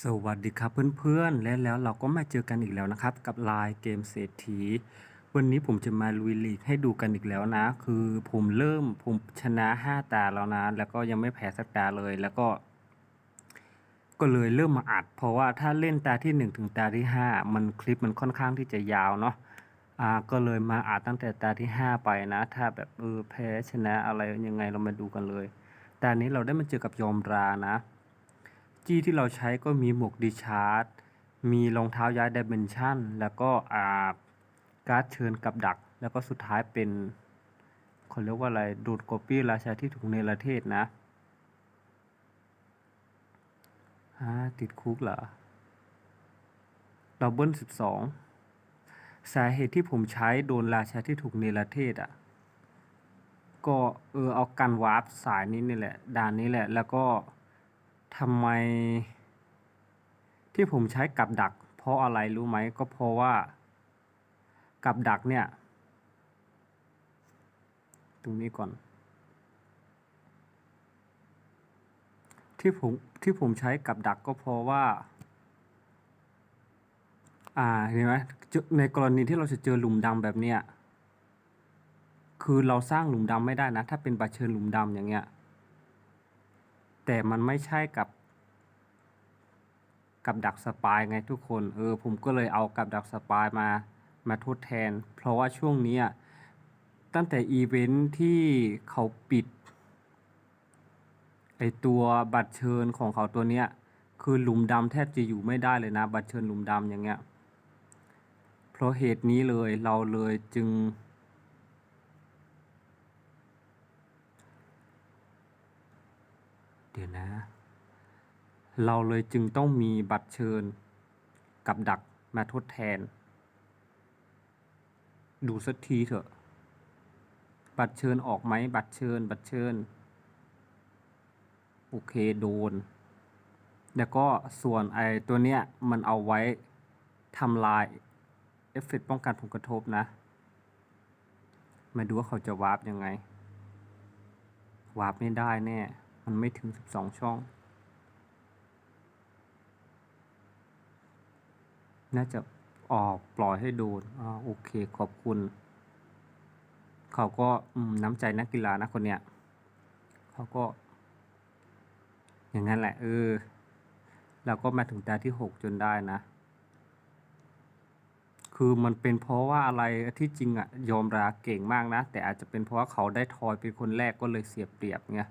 สวัสดีครับเพื่อนๆ และแล้วเราก็มาเจอกันอีกแล้วนะครับ กับไลน์เกมเศรษฐี วันนี้ผมจะมาลุยลีกให้ดูกันอีกแล้วนะ คือผมเริ่มผมชนะ 5 ตาแล้วนะ แล้วก็ยังไม่แพ้สักตาเลยแล้วก็ ก็เลยเริ่มมาอัด เพราะว่าถ้าเล่นตาที่ 1 ถึงตาที่ 5 มันคลิปมันค่อนข้างที่จะยาวเนาะอ่าก็เลยมาอัดตั้งแต่ตาที่ 5 ไปนะ ถ้าแบบเออแพ้ชนะอะไรยังไงเรามาดูกันเลยตานี้เราได้มาเจอกับยอมรานะ จี้ที่เราใช้ก็มีหมวกดีชาร์ดมีรองเท้าย้ายดิเมนชันแล้วก็อ่าการ์ดเชิญกับดัก แล้วก็สุดท้ายเป็นเขาเรียกว่าอะไรดูดกอปี้ราชาที่ถูกเนรเทศนะฮะติดคุกเหรอดับเบิลสิบสองสาเหตุที่ผมใช้โดนราชาที่ถูกเนรเทศอะ ก็เออเอากันวาร์ปสายนี้นี่แหละด่านนี้แหละแล้วก็ ทำไม ที่ผมใช้กับดัก เพราะอะไรรู้ไหมก็เพราะว่า กับดักเนี่ย ตรงนี้ก่อน ที่ผมที่ผมใช้กับดักก็เพราะว่า อ่าเห็นไหมในกรณีที่เราจะเจอหลุมดำแบบเนี้ยคือเราสร้างหลุมดำไม่ได้นะ ถ้าเป็นบัตเชิญหลุมดำอย่างเงี้ย แต่มันไม่ใช่กับ กับดักสปายไงทุกคนเออผมก็เลยเอากับดักสปายมามาทดแทน เพราะว่าช่วงนี้อะตั้งแต่อีเวนท์ที่เขาปิดไอตัวบัตรเชิญของเขาตัวเนี้ยคือหลุมดำแทบจะอยู่ไม่ได้เลยนะ บัตรเชิญหลุมดำอย่างเงี้ย เพราะเหตุนี้เลยเราเลยจึง เดี๋ยวนะ เราเลยจึงต้องมีบัตรเชิญกับดักมาทดแทน ดูสักทีเถอะ บัตรเชิญออกไหม บัตรเชิญ บัตรเชิญ โอเคโดน แล้วก็ส่วนไอตัวเนี้ยมันเอาไว้ทำลาย เอฟเฟกต์ป้องกันผลกระทบนะ มาดูว่าเขาจะวาร์ปยังไง วาร์ปไม่ได้แน่ มันไม่ถึง 12 ช่อง น่าจะออกปล่อยให้โดนอ่าโอเคขอบคุณ เขาก็น้ำใจนักกีฬานะคนเนี้ยเขาก็ อย่างนั้นแหละเออเราก็มาถึงตาที่หกจนได้นะ คือมันเป็นเพราะว่าอะไรที่จริงอะยอมราเก่งมากนะ แต่อาจจะเป็นเพราะว่าเขาได้ทอยเป็นคนแรกก็เลยเสียเปรียบไง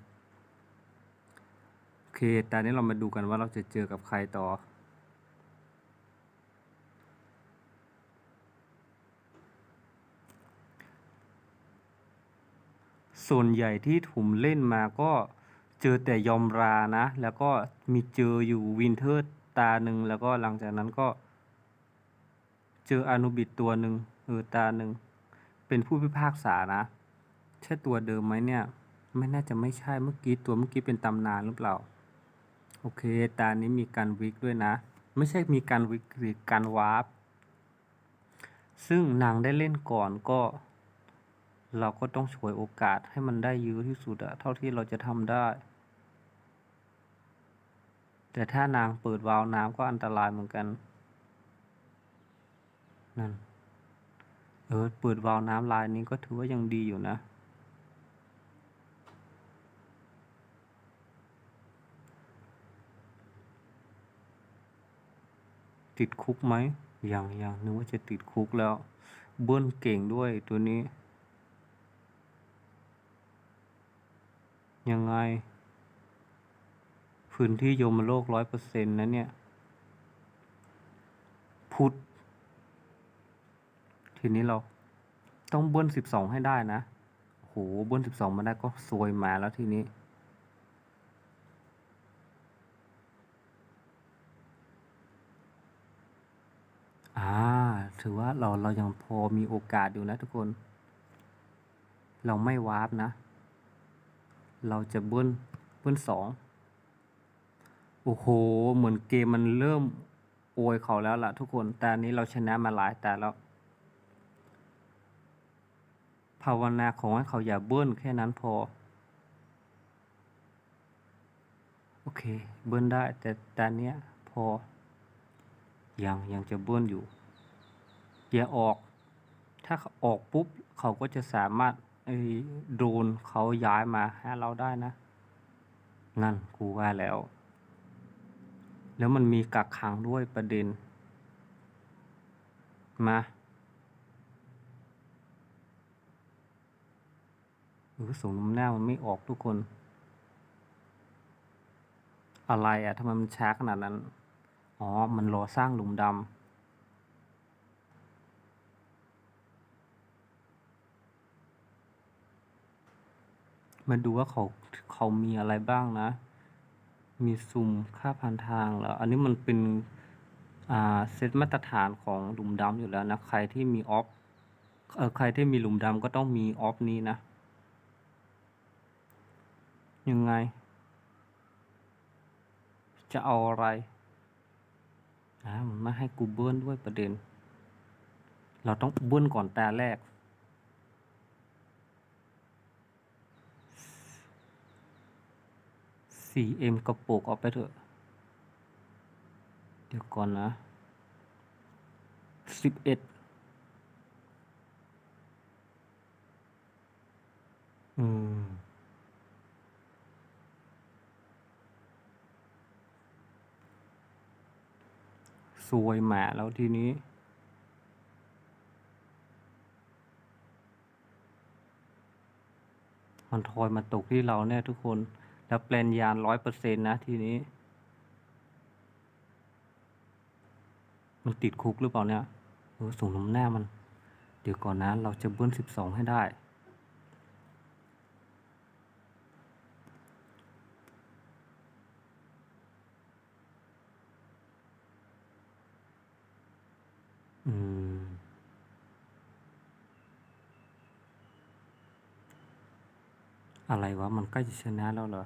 เค ตอนนี้เรามาดูกันว่าเราจะเจอกับใครต่อ ส่วนใหญ่ที่ผมเล่นมาก็เจอแต่ยอมรานะ แล้วก็มีเจออยู่วินเทอร์ตาหนึ่งแล้วก็หลังจากนั้นก็ เจออนุบิดตัวหนึ่งเออตาหนึ่ง เป็นผู้พิพากษานะ ใช่ตัวเดิมไหมเนี่ย ไม่น่าจะไม่ใช่เมื่อกี้ตัวเมื่อกี้เป็นตำนานหรือเปล่า โอเค ตานี้มีการวิกด้วยนะ ไม่ใช่มีการวิกหรือการวาร์ป ซึ่งนางได้เล่นก่อนก็ เราก็ต้องฉวยโอกาสให้มันได้เยอที่สุดอะเท่าที่เราจะทำได้ แต่ถ้านางเปิดวาล์วน้ำก็อันตรายเหมือนกัน นั่น เออ เปิดวาล์วน้ำลายนี้ก็ถือว่ายังดีอยู่นะ ติดคุกไหมยังยังนึกว่าจะติดคุกแล้ว เบิ้ลเก่งด้วยตัวนี้ ยังไง พื้นที่โยมโลกร้อยเปอร์เซ็นต์นะเนี่ย พุทธทีนี้เราต้องเบิ้ลสิบสองให้ได้นะโหเบิ้ลสิบสองมาได้ก็ซวยมาแล้วทีนี้ อ่า ถือว่าเราเรายังพอมีโอกาสอยู่นะทุกคน เราไม่วาร์ปนะ เราจะเบิ้ลเบิ้ลสองโอ้โห เหมือนเกมมันเริ่มโอยเขาแล้วล่ะทุกคน แต่อันนี้เราชนะมาหลายแต่แล้ว ภาวนาของให้เขาอย่าเบิ้ลแค่นั้นพอ โอเค เบิ้ลได้แต่แต่นเนี้ยพอ ยังยังจะเบิ้ลอยู่ อย่าออก ถ้าออกปุ๊บเขาก็จะสามารถไอ้โดรนเขาย้ายมาหาเราได้นะ นั่นกูว่าแล้ว แล้วมันมีกักขังด้วยประเด็น มาเออสูงน้ำหน้ามันไม่ออกทุกคน อะไรอะทำไมมันช้าขนาดนั้น อ๋อ มันรอสร้างหลุมดำมาดูว่าเขาเขามีอะไรบ้างนะ มีซุ่มค่าพันทางเหรออันนี้มันเป็น อ่า เซตมาตรฐานของหลุมดำอยู่แล้วนะ ใครที่มีออฟ เออใครที่มีหลุมดำก็ต้องมีออฟนี้นะ ยังไง จะเอาอะไร อ่ามันม่ให้กูเบิ้ลด้วยประเด็น เราต้องเบิ้ลก่อนตาแรก 4M กระปุกเอาไปเถอะ เดี๋ยวก่อนนะ 11อืม ซวยหมาแล้วทีนี้ มันทอยมาตกที่เราแน่ทุกคน แล้วแปลนยานร้อยเปอร์เซ็นต์นะทีนี้ มันติดคุกหรือเปล่าเนี่ยเออส่งน้ำหน้ามัน เดี๋ยวก่อนนะ เราจะเบิ้ลสิบสองให้ได้ อืม อะไรวะ มันใกล้จะชนะแล้วเหรอ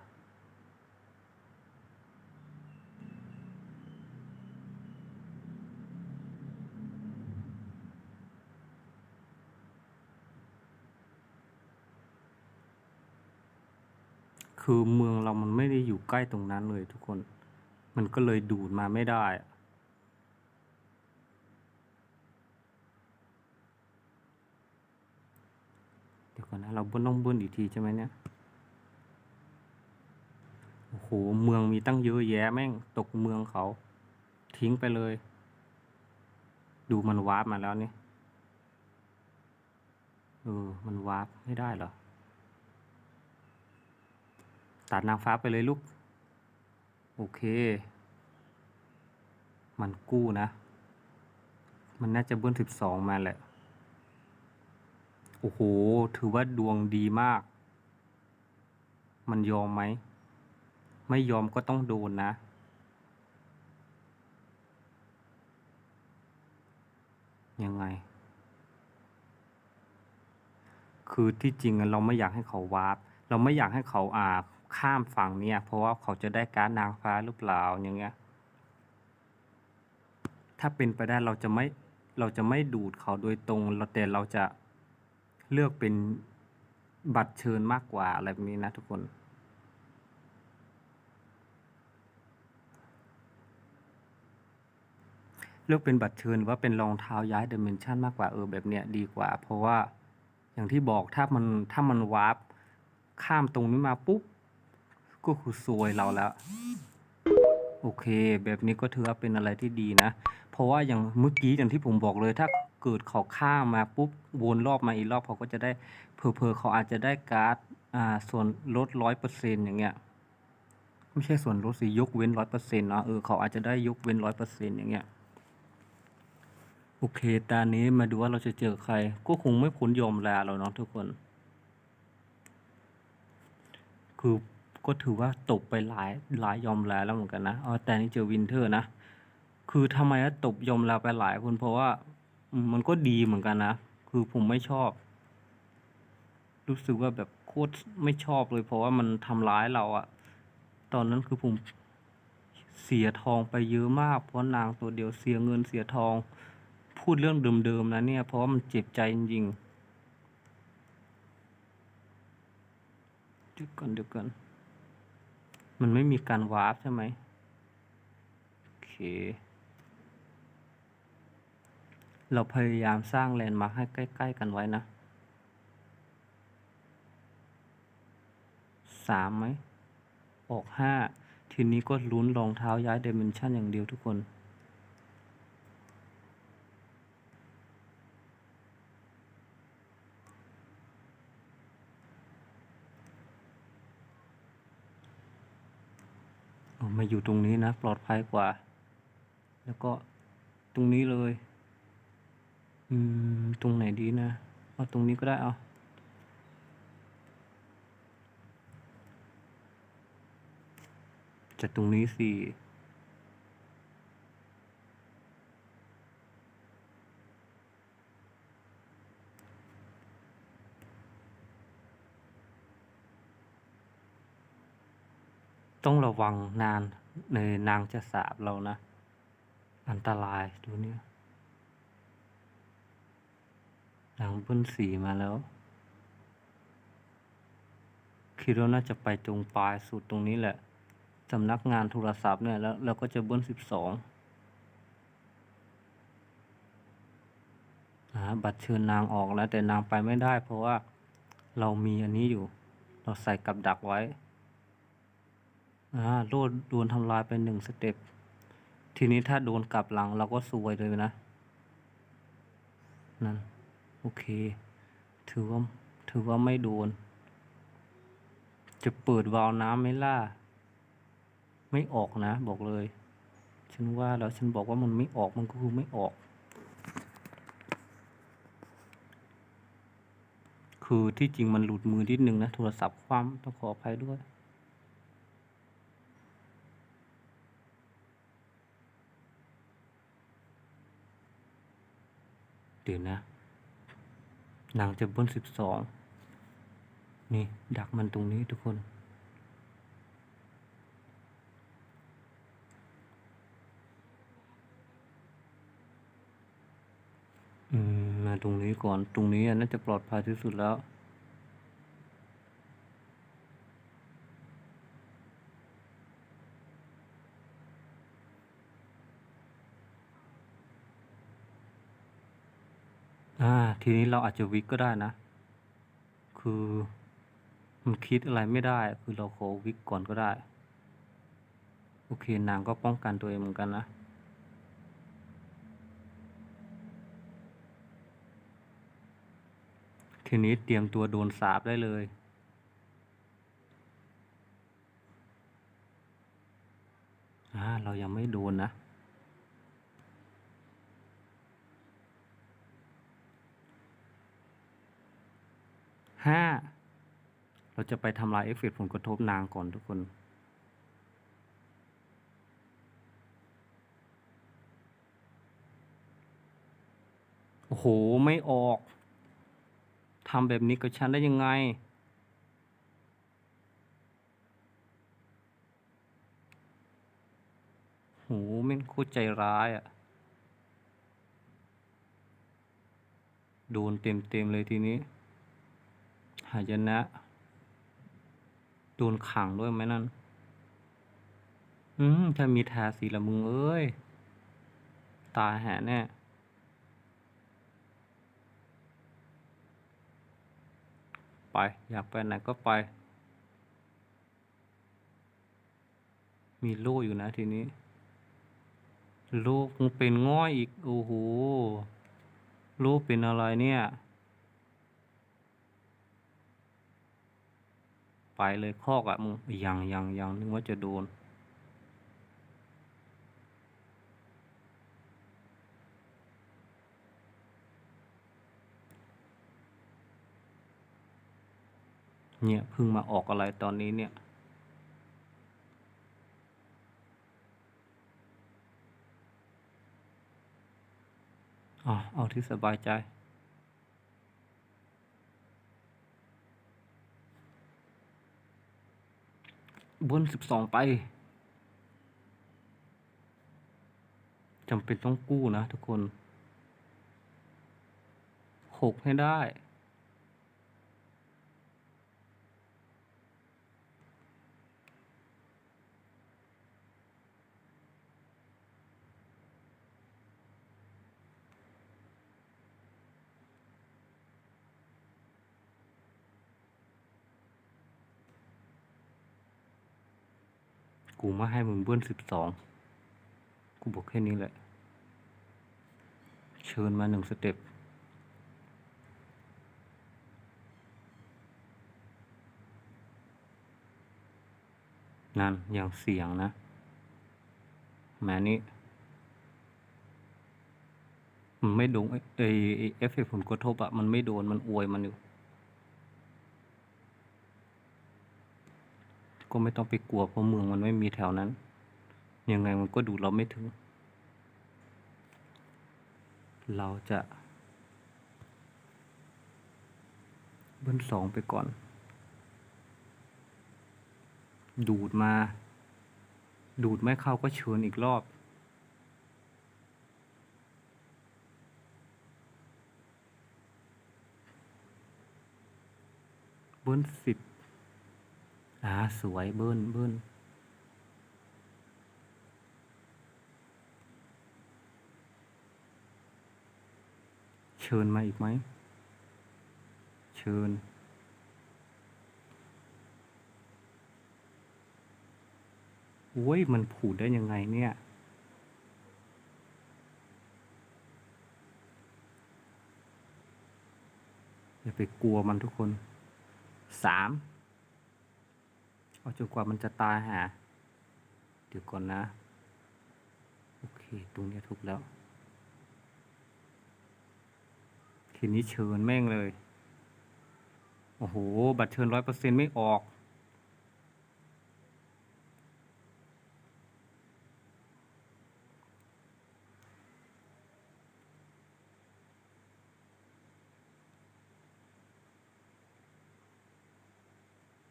คือเมืองเรามันไม่ได้อยู่ใกล้ตรงนั้นเลยทุกคน มันก็เลยดูดมาไม่ได้อะ เดี๋ยว ก่อนนะ เราบิ้ลต้องบิ้ลอีกทีใช่ไหมเนี่ย โอ้โห เมืองมีตั้งเยอะแยะแม่ง ตกเมืองเขา ทิ้งไปเลย ดูมันวาร์ปมาแล้วนี่ เออ มันวาร์ปไม่ได้เหรอ ตัดนางฟ้าไปเลยลูก โอเค มันกู้นะ มันน่าจะเบิ้ลสิบสองมาแหละ อ้โห ถือว่าดวงดีมาก มันยอมไหม ไม่ยอมก็ต้องโดนนะ ยังไง คือที่จริงเราไม่อยากให้เขาวาร์ปเราไม่อยากให้เขาอ่าข้ามฝั่งเนี่ย เพราะว่าเขาจะได้การนางฟ้าหรือเปล่าอย่างเงี้ย ถ้าเป็นไปได้เราจะไม่เราจะไม่ดูดเขาโดยตรงเราแต่เราจะ เลือกเป็นบัตรเชิญมากกว่าอะไรแบบนี้นะทุกคน เลือกเป็นบัตรเชิญว่าเป็นรองเท้าย้ายดิเมนชันมากกว่าเออแบบเนี้ยดีกว่า เพราะว่าอย่างที่บอกถ้ามันถ้ามันวาร์ปข้ามตรงนี้มาปุ๊บ ก็คือซวยเราแล้ว โอเค แบบนี้ก็ถือว่าเป็นอะไรที่ดีนะ เพราะว่าอย่างเมื่อกี้อย่างที่ผมบอกเลยถ้า เกิดเขาข้ามมาปุ๊บวนรอบมาอีกรอบเขาก็จะได้เพอเพอๆเขาอาจจะได้การ์ดอ่าส่วนลดร้อยเปอร์เซ็นต์อย่างเงี้ยไม่ใช่ส่วนลดสิยกเว้นร้อยเปอร์เซ็นต์เนาะเออเขาอาจจะได้ยกเว้นร้อยเปอร์เซ็นต์อย่างเงี้ยโอเคตอนนี้มาดูว่าเราจะเจอใคร ก็คงไม่พ้นยอมลาเราเนาะทุกคน คือก็ถือว่าตกไปหลายหลายยอมลาแล้วเหมือนกันนะอ๋อแต่นี่เจอวินเทอร์นะ คือทำไมตกยอมลาไปหลายคนเพราะว่า มันก็ดีเหมือนกันนะ คือผมไม่ชอบ รู้สึกว่าแบบโคตรไม่ชอบเลย เพราะว่ามันทำร้ายเราอะตอนนั้นคือผมเสียทองไปเยอะมาก เพราะนางตัวเดียวเสียเงินเสียทอง พูดเรื่องเดิมๆนะเนี่ย เพราะว่ามันเจ็บใจจริงเดี๋ยวก่อนเดี๋ยวก่อนมันไม่มีการวาร์ปใช่ไหมโอเค เราพยายามสร้างแลนด์มาร์คให้ใกล้ ๆ กันไว้นะสามไหม ออกห้า ทีนี้ก็ลุ้นรองเท้าย้ายเดเมนชันอย่างเดียวทุกคน มาอยู่ตรงนี้นะ ปลอดภัยกว่า แล้วก็ตรงนี้เลย อืม ตรงไหนดีนะเอาตรงนี้ก็ได้เอาจากตรงนี้สิต้องระวังนานในนางจะสาบเรานะ อันตรายดูเนี่ย นางเบิ้ลสีมาแล้ว คิดว่าน่าจะไปตรงปลายสุดตรงนี้แหละสำนักงานโทรศัพท์เนี่ยแล้วเราก็จะเบิ้ลสิบสองบัตรเชิญนางออกแล้วแต่นางไปไม่ได้ เพราะว่าเรามีอันนี้อยู่ เราใส่กับดักไว้อ่าโลดโดนทำลายไปหนึ่งสเต็ปทีนี้ถ้าโดนกลับหลังเราก็ซวยเลยนะนั่น เค ถือว่า ถือว่าไม่โดน จะเปิดวาล์วน้ำไม่ล่ะไม่ออกนะ บอกเลย ฉันว่าแล้วฉันบอกว่ามันไม่ออกมันก็คือไม่ออก คือที่จริงมันหลุดมือนิดนึงนะ โทรศัพท์คว่ำต้องขออภัยด้วยเดี๋ยวนะ นางจะบนสิบสองนี่ ดักมันตรงนี้ทุกคน อืม มาตรงนี้ก่อนตรงนี้น่าจะปลอดภัยที่สุดแล้ว อ่า ทีนี้เราอาจจะวิกก็ได้นะ คือมันคิดอะไรไม่ได้ คือเราขอวิกก่อนก็ได้ โอเคนางก็ป้องกันตัวเองเหมือนกันนะ ทีนี้เตรียมตัวโดนสาบได้เลยอ่าเรายังไม่โดนนะ ห้าเราจะไปทำลายเอฟเฟกต์ผลกระทบนางก่อนทุกคน โอ้โห ไม่ออกทำแบบนี้กับฉันได้ยังไง โหแม่งโคตรใจร้ายอะ่ะ โดนเต็มเต็มๆเลยทีนี้ หายนะโดนขังด้วยไหมนั่น อืม ถ้ามีทาสีละมึงเอ้ย ตาแหะแน่ไป อยากไปไหนก็ไป มีโล่อยู่นะทีนี้ โล่คงเป็นง่อยอีก โอ้โห โล่เป็นอะไรเนี่ย ไปเลยคอกอะมึงยังยังยังนึกว่าจะโดน เนี่ยเพิ่งมาออกอะไรตอนนี้เนี่ยอ๋อเอาที่สบายใจ บนสิบสองไปจำเป็นต้องกู้นะทุกคนหกให้ได้ กูมาให้มึงเบิ้ลสิบสอง กูบอกแค่นี้แหละ เชิญมาหนึ่งสเต็ป นั่น อย่างเสียงนะ แม่นี้มันไม่โดนไอ้ไอ้ไอ้เอฟเฟกต์ผลกระทบอะมันไม่โดน มันอวยมันอยู่ ก็ไม่ต้องไปกลัวเพราะเมืองมันไม่มีแถวนั้น ยังไงมันก็ดูเราไม่ถึง เราจะเบิ้ลสองไปก่อน ดูดมา ดูดไม่เข้าก็เชิญอีกรอบเบิ้ลสิบ อาสวยเบิ้ลเบิ้ลเชิญมาอีกไหม เชิญโอ้ย มันผูดได้ยังไงเนี่ย อย่าไปกลัวมันทุกคนสาม เอาจนกว่ามันจะตายหาเดี๋ยวก่อนนะ โอเค ตรงนี้ถูกแล้วทีนี้เชิญแม่งเลย โอ้โห บัตรเชิญร้อยเปอร์เซ็นไม่ออก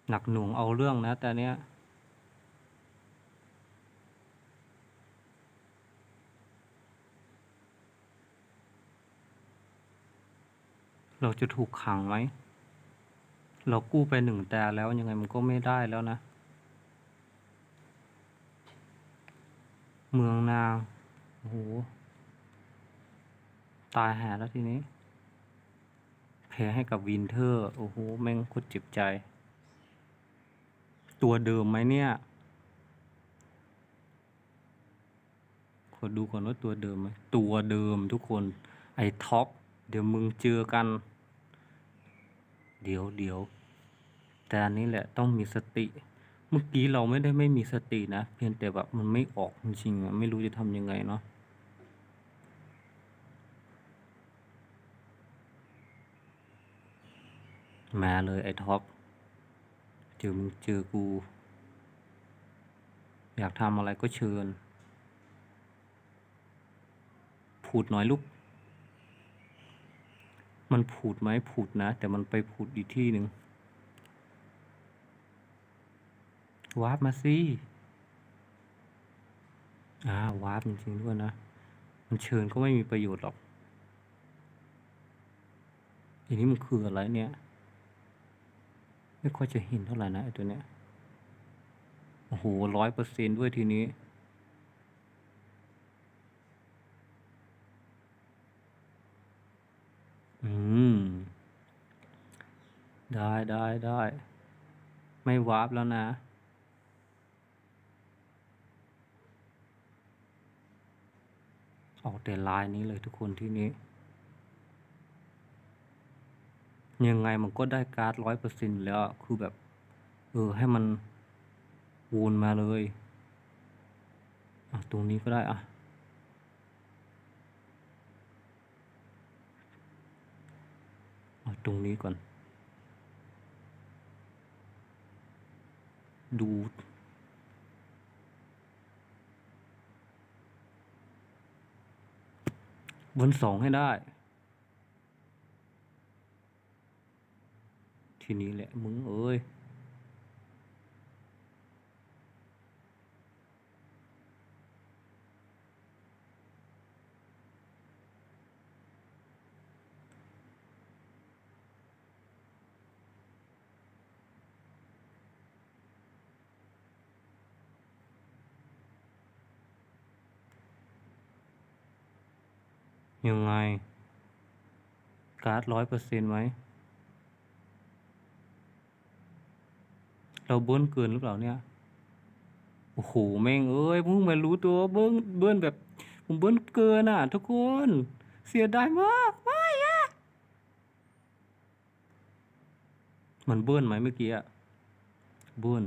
หนักหน่วงเอาเรื่องนะแต่เนี้ยเราจะถูกขังไหม เรากู้ไปหนึ่งแต่แล้วยังไงมันก็ไม่ได้แล้วนะ เมืองนางโอ้โหตายหาแล้วทีนี้ แพ้ให้กับวินเทอร์ โอ้โห แม่งโคตรเจ็บใจ ตัวเดิมไหมเนี่ย ขอดูก่อนว่าตัวเดิมไหมตัวเดิมทุกคน ไอ้ท็อป เดี๋ยวมึงเจอกัน เดี๋ยวเดี๋ยว แต่อันนี้แหละต้องมีสติ เมื่อกี้เราไม่ได้ไม่มีสตินะ เพียงแต่แบบมันไม่ออกจริงๆไม่รู้จะทำยังไงเนาะมาเลยไอ้ท็อป เจอมึงเจอกู อยากทำอะไรก็เชิญพูดหน่อยลูก มันพูดไหมพูดนะ แต่มันไปพูดอีกที่หนึ่งวาร์ปมาสิอ่าวาร์ปจริงๆด้วยนะ มันเชิญก็ไม่มีประโยชน์หรอกอันนี้มันคืออะไรเนี่ย ไม่ค่อยจะเห็นเท่าไหร่นะไอ้ตัวเนี้ย โอ้โหร้อยเปอร์เซนด้วยทีนี้ อืม ได้ได้ได้ ไม่วาร์ปแล้วนะ ออกแต่ลายนี้เลยทุกคนที่นี้ ยังไงมันก็ได้การ์ดร้อยเปอร์เซ็นต์แล้วคือแบบ เออ ให้มันวนมาเลย อะ ตรงนี้ก็ได้อะ ตรงนี้ก่อน ดูดบนสองให้ได้ ทีนี้แหละมึงเอ้ยยังไง การ์ดร้อยเปอร์เซ็นต์ไหม เราเบิ้ลเกินหรือเปล่าเนี่ย โอ้โห แม่งเอ้ยเพิ่งมารู้ตัวเบิ้งเบิ้ลแบบผมเบิ้ลเกินอะ ทุกคน เสียดายมากไม่อะมันเบิ้ลไหมเมื่อกี้อะเบิ้ล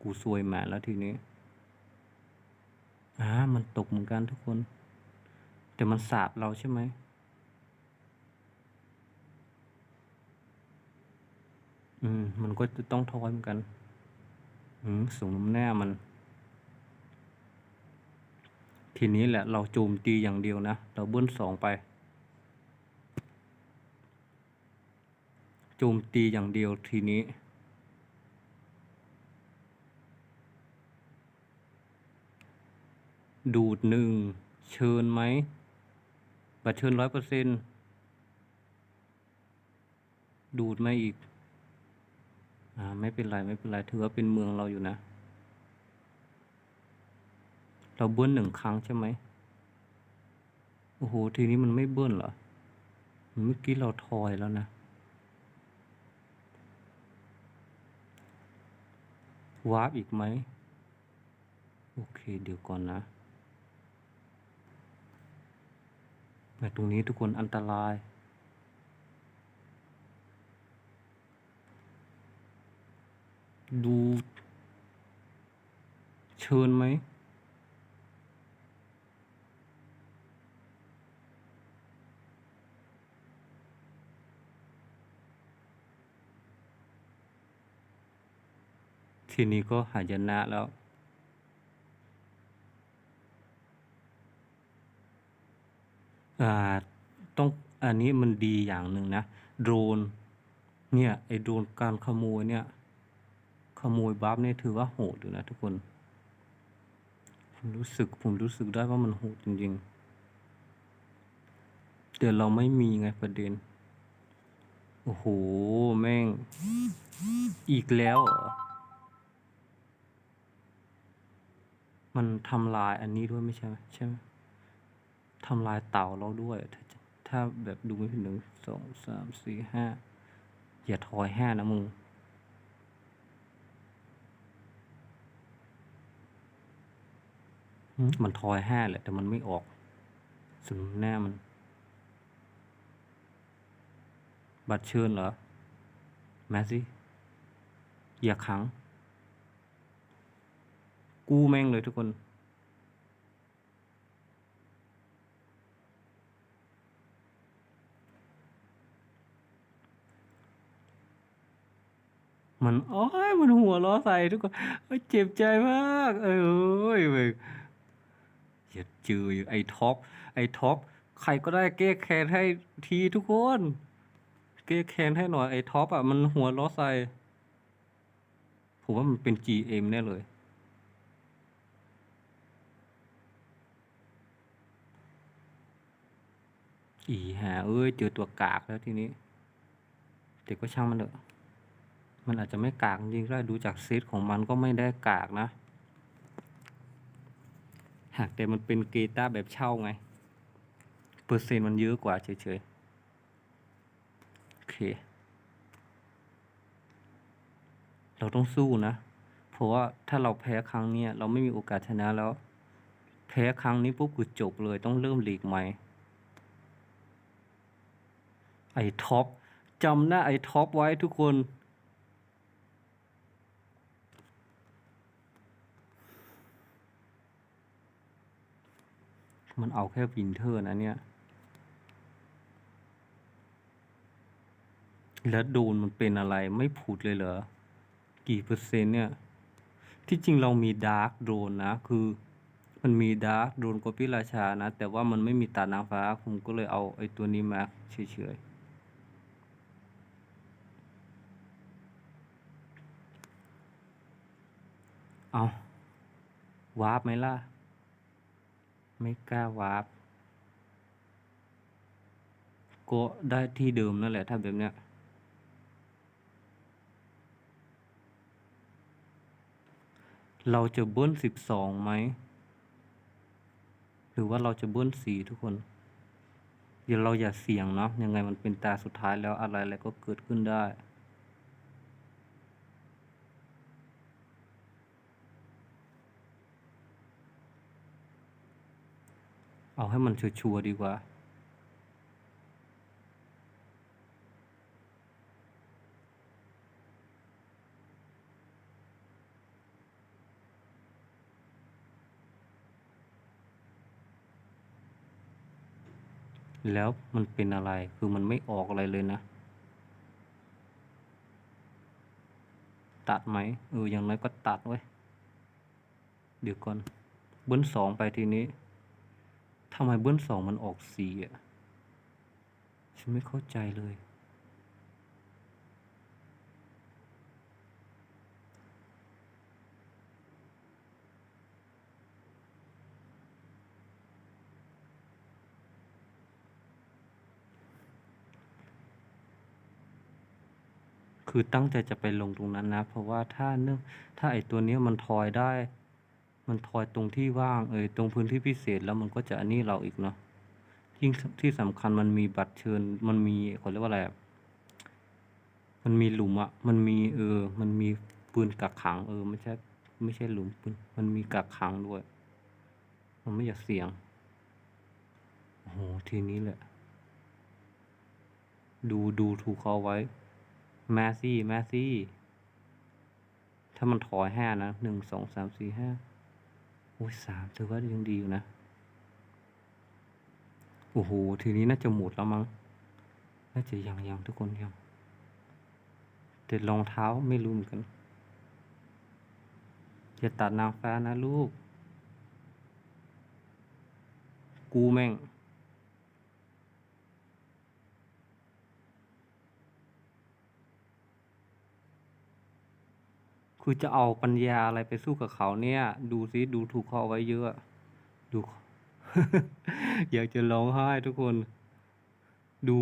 กูซวยแมนแล้วทีนี้อ่ามันตกเหมือนกันทุกคน แต่มันสาบเราใช่ไหม อืม มันก็จะต้องทอยเหมือนกัน อืม สูงน้ำแน่มัน ทีนี้แหละเราโจมตีอย่างเดียวนะ เราเบิ้ลสองไป โจมตีอย่างเดียวทีนี้ดูดหนึ่งเชิญไหมบัตรเชิญร้อยเปอร์เซ็นดูดไม่อีก อ่าไม่เป็นไรไม่เป็นไรถือว่าเป็นเมืองเราอยู่นะ เราเบิ้ลหนึ่งครั้งใช่ไหมโอ้โหทีนี้มันไม่เบิ้ลเหรอเมื่อกี้เราทอยแล้วนะวาร์ปอีกไหมโอเคเดี๋ยวก่อนนะแต่ตรงนี้ทุกคนอันตราย ดูเชิญไหมทีนี้ก็หายนะแล้ว อ่า ต้อง อันนี้มันดีอย่างหนึ่งนะ โดรน เนี่ย ไอโดรนการขโมยเนี่ย ขโมยบัฟเนี่ยถือว่าโหดอยู่นะทุกคน ผมรู้สึกผมรู้สึกได้ว่ามันโหดจริงๆ แต่เราไม่มีไงประเด็น โอ้โห แม่ง อีกแล้วเหรอ มันทำลายอันนี้ด้วยไม่ใช่ไหมใช่ไหมทำลายเต่าเราด้วย ถ้าถ้าแบบดูไม่ผิดหนึ่งสองสามสี่ห้าอย่าทอยห้านะมึง มันทอยห้าแหละแต่มันไม่ออกสุดแน่มัน บัตรเชิญเหรอ แมสซี่อย่าขัง กูแม่งเลยทุกคนมันโอ้ยมันหัวล้อใส่ทุกคนเจ็บใจมาก เอ้ยเว้ ยอย่าจืออยู่ไอ้ท็อปไอ้ท็อปใครก็ได้แก้แค้นให้ทีทุกคนแก้แค้นให้หน่อยไอ้ท็อปอะมันหัวล้อใส่ผมว่ามันเป็น GM แน่เลย อีหาเอ้ยเจอตัวกากแล้วทีนี้แต่ก็ช่างมันเถอะมันอาจจะไม่กากจริงๆก็ได้ดูจากเซตของมันก็ไม่ได้กากนะ หากแต่มันเป็นเกตาแบบเช่าไง เปอร์เซ็นต์มันเยอะกว่าเฉยๆ โอเค เราต้องสู้นะ เพราะว่าถ้าเราแพ้ครั้งเนี้ยเราไม่มีโอกาสชนะแล้ว แพ้ครั้งนี้ปุ๊บคือจบเลยต้องเริ่มลีกใหม่ ไอ้ท็อปจำหน้าไอ้ท็อปไว้ทุกคน มันเอาแค่วินเทอร์นะเนี่ย แล้วโดนมันเป็นอะไรไม่พูดเลยเหรอ กี่เปอร์เซ็นต์เนี่ย ที่จริงเรามีดาร์กโดนนะ คือมันมีดาร์กโดนกปิราชานะ แต่ว่ามันไม่มีตานางฟ้า ผมก็เลยเอาไอ้ตัวนี้มาเฉยๆเอาวาร์ปไหมล่ะ ไม่กล้าวาร์ปก็ได้ที่เดิมนั่นแหละถ้าแบบเนี้ยเราจะเบิ้ลสิบสองไหม หรือว่าเราจะเบิ้ลสี่ทุกคน เดี๋ยวเราอย่าเสี่ยงเนาะยังไงมันเป็นตาสุดท้ายแล้วอะไรอะไรก็เกิดขึ้นได้ เอาให้มันชัวร์ดีกว่า แล้วมันเป็นอะไรคือมันไม่ออกอะไรเลยนะ ตัดไหมเอออย่างน้อยก็ตัดไว้ เดี๋ยวก่อนเบิ้ลสองไปทีนี้ำไมเบิ้ลสองมันออกสีอะ ฉันไม่เข้าใจเลย คือตั้งใจจะไปลงตรงนั้นนะ เพราะว่าถ้าเนื่องถ้าไอตัวนี้มันทอยได้ มันทอยตรงที่ว่างเอยตรงพื้นที่พิเศษแล้วมันก็จะอันนี้เราอีกเนาะยิ่งที่สำคัญมันมีบัตรเชิญ มันมีเขาเรียกว่าอะไรมันมีหลุมอะมันมีเออ มันมีปืนกักขัง เออไม่ใช่ไม่ใช่หลุมปืนมันมีกักขังด้วย มันไม่อยากเสี่ยงโอ้โหทีนี้แหละ ดูดูถูกเขาไว้แมสซี่แมสซี่ถ้ามันถอยห้านะหนึ่งสองสามสี่ห้า อ้ยสามถือว่ายังดีอยู่นะ โอ้โห ทีนี้น่าจะหมดแล้วมั้ง น่าจะยังยังทุกคนยังแต่รองเท้าไม่รู้เหมือนกันอย่าตัดนางฟ้านะลูก กูแม่ง คือจะเอาปัญญาอะไรไปสู้กับเขาเนี่ย ดูซิดูถูกเขาเอาไว้เยอะ ดู อยากจะร้องไห้ทุกคน ดู